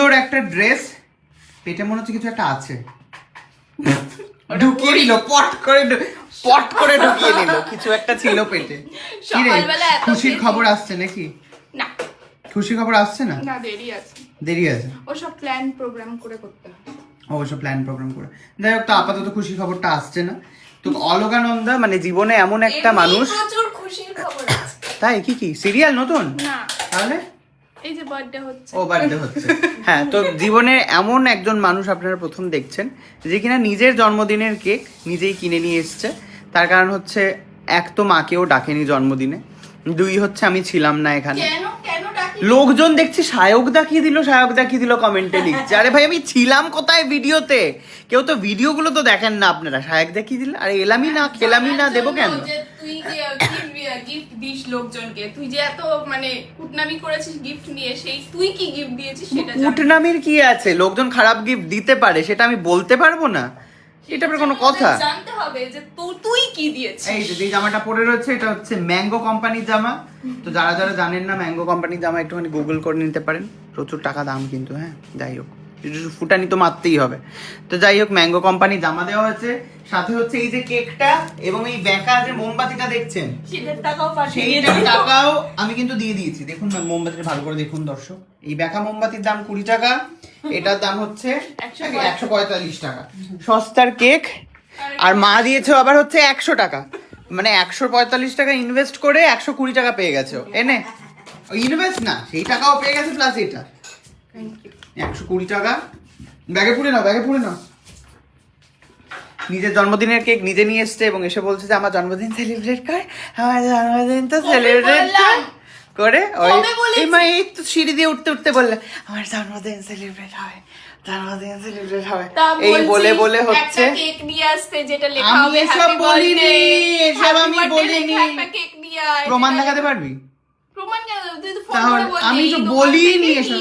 সুন্দর একটা ড্রেস পেটে মনে হচ্ছে কিছু একটা আছে। ঢুকিয়ে নিল পট করে পট করে ঢুকিয়ে নিল কিছু একটা ছিল পেটে। খুশির খবর আসছে নাকি? না। খুশির খবর আসছে না? না দেরি আছে। দেরি আছে? ওসব প্ল্যান প্রোগ্রাম করে করতে অবশ্য প্ল্যান প্রোগ্রাম করে। যাই হোক তো আপাতত খুশির খবরটা আসছে না। তো অলকানন্দা মানে জীবনে এমন একটা মানুষ প্রচুর খুশির খবর তাই? কি কি? সিরিয়াল নতুন? না। তাহলে? এই যে বার্থডে হচ্ছে। ও বার্থডে হচ্ছে। হ্যাঁ তো জীবনে এমন একজন মানুষ আপনারা প্রথম দেখছেন যে কিনা নিজের জন্মদিনের কেক নিজেই কিনে নিয়ে এসছে। তার কারণ হচ্ছে এক তো মাকেও ডাকেনি জন্মদিনে। দুই হচ্ছে আমি ছিলাম না এখানে। লোকজন দেখছি সায়ক দেখিয়ে দিল সায়ক দেখিয়ে দিল কমেন্টে লিখছে। আরে ভাই আমি ছিলাম কোথায় ভিডিওতে? কেউ তো ভিডিওগুলো তো দেখেন না আপনারা। সায়ক দেখিয়ে দিল আরে এলামই না খেলামই না দেবো কেন? তুই যে গিফট দিস লোকজনকে তুই যে এত মানে কুটনামি করেছিস গিফট নিয়ে সেই তুই কি গিফট দিয়েছিস সেটা কি আছে? লোকজন খারাপ গিফট দিতে পারে সেটা আমি বলতে পারব না। এটা আবার কোনো কথা? জানতে হবে যে তুই কি দিয়েছিস। এই যে যে জামাটা পরে রয়েছে এটা হচ্ছে ম্যাঙ্গো কোম্পানির জামা। তো যারা যারা জানেন না ম্যাঙ্গো কোম্পানির জামা একটুখানি গুগল করে নিতে পারেন। প্রচুর টাকা দাম কিন্তু হ্যাঁ যাই হোক। একটু ফুটানি তো মারতেই হবে। তো যাই হোক ম্যাঙ্গো কোম্পানির জামা দেওয়া হয়েছে। সাথে হচ্ছে এই যে কেকটা এবং এই বেঁকা যে মোমবাতিটা দেখছেন সেটার টাকাও আমি কিন্তু দিয়ে দিয়েছি। দেখুন মোমবাতিটা ভালো করে দেখুন দর্শক। এই বেকা মোমবাতির দাম কুড়ি টাকা এটার দাম হচ্ছে একশো পঁয়তাল্লিশ। টাকা। সস্তার কেক আর মা দিয়েছে আবার হচ্ছে একশো টাকা। মানে একশো পঁয়তাল্লিশ টাকা ইনভেস্ট করে একশো কুড়ি টাকা পেয়ে গেছে। এনে ইনভেস্ট না সেই টাকাও পেয়ে গেছে প্লাস এটা. একশো কুড়ি টাকা। ব্যাগে পুড়ে নাও ব্যাগে পুড়ে নাও। নিজের জন্মদিনের কেক নিজে নিয়ে এসছে এবং এসে বলছে যে আমার জন্মদিন সেলিব্রেট কর আমার জন্মদিন তো সেলিব্রেট করে। ওই এই মা এই তো সিঁড়ি দিয়ে উঠতে উঠতে বললে আমার জন্মদিন সেলিব্রেট হয় জন্মদিন সেলিব্রেট হবে। এই বলে বলে হচ্ছে। কেক নিয়ে আসতে যেটা লেখা আমি হবে এসব বলিনি, এসব আমি বলিনি। কেক নিয়ে আয় প্রমাণ দেখাতে পারবি? প্রমাণ কেন? তুই তো ফোন করে আমি তো বলিনি এসব।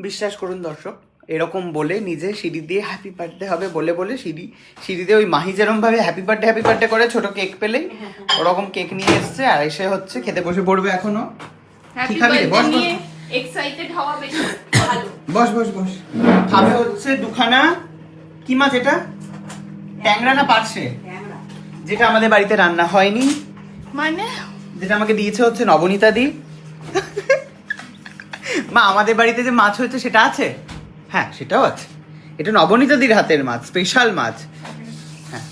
বিশ্বাস করুন দর্শক এরকম বলে নিজে সিঁড়ি দিয়ে হ্যাপি বার্থডে হবে বলে বলে সিঁড়ি সিঁড়িতে ওই মাহি যেরকম ভাবে হ্যাপি বার্থডে হ্যাপি বার্থডে করে ছোট কেক পেলেই ওরকম কেক নিয়ে এসছে আর এসে হচ্ছে খেতে বসে পড়বে এখনও। ঠিক আছে, বস, বস। এক্সাইটেড হওয়া বেশি ভালো। বস বস বস। খাবে হচ্ছে দুখানা কি মাছ এটা? ট্যাংরা না পারছে যেটা আমাদের বাড়িতে রান্না হয়নি। মানে? যেটা আমাকে দিয়েছে হচ্ছে নবনীতা দি। মা আমাদের বাড়িতে যে মাছ হয়েছে সেটা আছে? হ্যাঁ সেটাও আছে। এটা নবনীতা দির হাতের মাছ স্পেশাল মাছ। হ্যাঁ।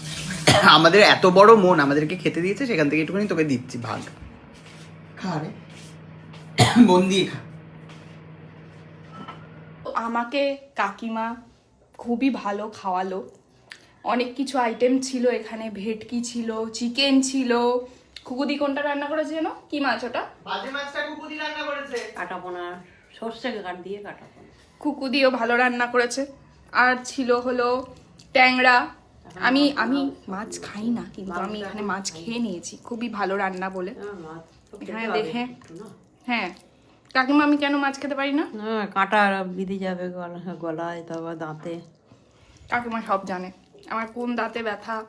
আমাদের এত বড় মন আমাদেরকে খেতে দিয়েছে সেখান থেকে একটুখানি তোকে দিচ্ছি ভাগ। খা রে। মন দিয়ে খা। আমাকে কাকিমা খুবই ভালো খাওয়ালো। অনেক কিছু আইটেম ছিল এখানে ভেটকি ছিল চিকেন ছিল। খুকুদি কোনটা রান্না করেছে যেন? কি মাছ ওটা? বাজে মাছটা কুকুদি রান্না করেছে। কাটাপোনা সর্ষে কাট দিয়ে কাটাপোনা খুকুদিও ভালো রান্না করেছে। আর ছিল হলো ট্যাংরা। আমি আমি মাছ খাই না কিন্তু আমি এখানে মাছ খেয়ে নিয়েছি। খুবই ভালো রান্না বলে। হ্যাঁ, হ্যাঁ, হবে দেখে। হ্যাঁ। কাকিমা আমি কেন মাছ খেতে পারি না? না কাঁটা বিধি যাবে গলা- গলায় তারপর দাঁতে। কাকিমা সব জানে। আমার কোন দাঁতে ব্যথা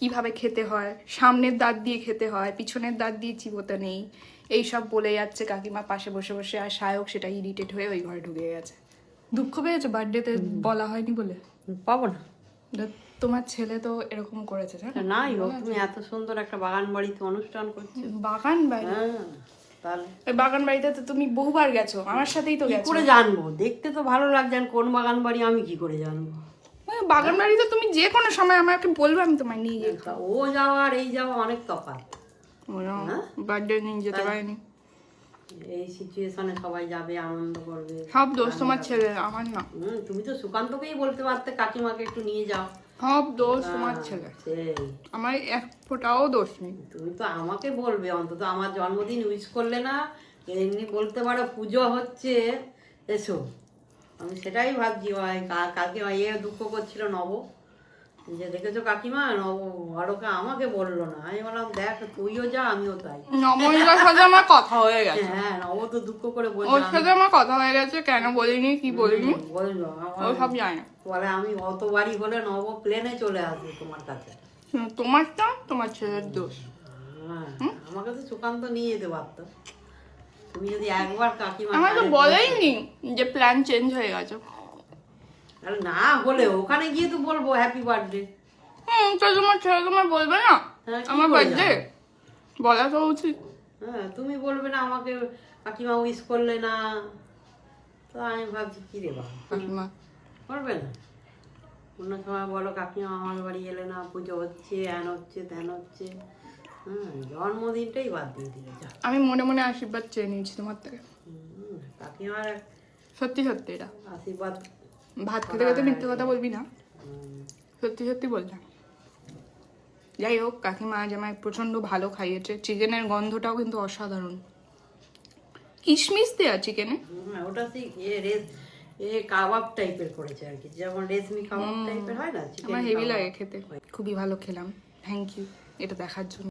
কীভাবে খেতে হয় সামনের দাঁত দিয়ে খেতে হয় পিছনের দাঁত দিয়ে চিবোতে নেই। এই সব বলে যাচ্ছে কাকিমা পাশে বসে বসে আর সায়ক সেটা ইরিটেট হয়ে ওই ঘরে ঢুকে গেছে। দুঃখ পেয়েছ বার্থডেতে বলা হয়নি বলে? পাবো না। তোমার ছেলে তো এরকম করেছে হোক তুমি এত সুন্দর একটা বাগান বাড়িতে অনুষ্ঠান করছ। বাগান বাড়ি? হ্যাঁ তাহলে। বাগান বাড়িতে তো তুমি বহুবার গেছো আমার সাথেই তো কি গেছো। করে জানব? দেখতে তো ভালো লাগছে কোন বাগান বাড়ি আমি কি করে জানব? বাগান বাড়িতে তুমি যে কোনো সময় আমাকে বলবে আমি তোমায় নিয়ে তা ও যাওয়া আর এই যাওয়া অনেক তফাৎ? বার্থডে নিয়ে যেতে পারিনি। এই সিচুয়েশনে সবাই যাবে আনন্দ করবে। সব দোষ তোমার ছেলে আমার না। তুমি তো সুকান্তকেই বলতে পারতে কাকিমাকে একটু নিয়ে যাও। সব দোষ তোমার ছেলে আমার এক ফোঁটাও দোষ নেই। তুমি তো আমাকে বলবে অন্তত আমার জন্মদিন উইশ করলে না এমনি বলতে পারো পুজো হচ্ছে। এসো। আমি সেটাই ভাবছি কালকে ভাই এ দুঃখ করছিল নব। যে দেখেছ কাকিমা? আরোকে আমাকে বলল না। আমি বললাম দেখ তুইও যা আমিও তাই। নবনীতার সাথে আমার কথা হয়ে গেছে। হ্যাঁ নব তো দুঃখ করে ওর সাথে আমার কথা হয়ে গেছে কেন বলিনি কি বলিনি? বলল ও সব জানে। বলে আমি অত বাড়ি হলে নব প্লেনে চলে আসবে তোমার কাছে। তোমারটা তোমার ছেলের দোষ। হ্যাঁ আমাকে তো সুকান্ত নিয়ে যেতে পারতো। তুমি যদি একবার কাকিমা আমার তো বলেইনি যে প্ল্যান চেঞ্জ হয়ে গেছে। না বলে ওখানে গিয়ে তো বলব হ্যাপি বার্থডে হুম তো তোমার ছেলে তোমার বলবে না? হ্যাঁ, আমার বার্থডে বলা তো উচিত। হ্যাঁ তুমি বলবে না আমাকে কাকিমা উইশ করলে না। তো আমি ভাবছি কি রে বাবা? কাকিমা। করবে না। অন্য সময় বলো কাকিমা আমার বাড়ি এলে না পুজো হচ্ছে হ্যান হচ্ছে ত্যান হচ্ছে। হ্যাঁ জন্মদিনটাই বাদ দিয়ে দিলে যা। আমি মনে মনে আশীর্বাদ চেয়ে নিয়েছি তোমার থেকে। কাকিমার সত্যি সত্যি এটা। আশীর্বাদ ভাত খেতে খেতে মিথ্যে কথা বলবি না। সত্যি সত্যি বললাম যাই হোক কাকিমা আজ আমায় প্রচণ্ড ভালো খাইয়েছে। চিকেনের গন্ধটাও কিন্তু অসাধারণ। কিশমিশ দেয়া চিকেনে? ওটা এ রেস এ কাবাব টাইপের করেছে আর কি। যেমন রেশমি কাবাব টাইপের হয় না? আমার হেভি লাগে খেতে। খুবই ভালো খেলাম। থ্যাংক ইউ এটা দেখার জন্য।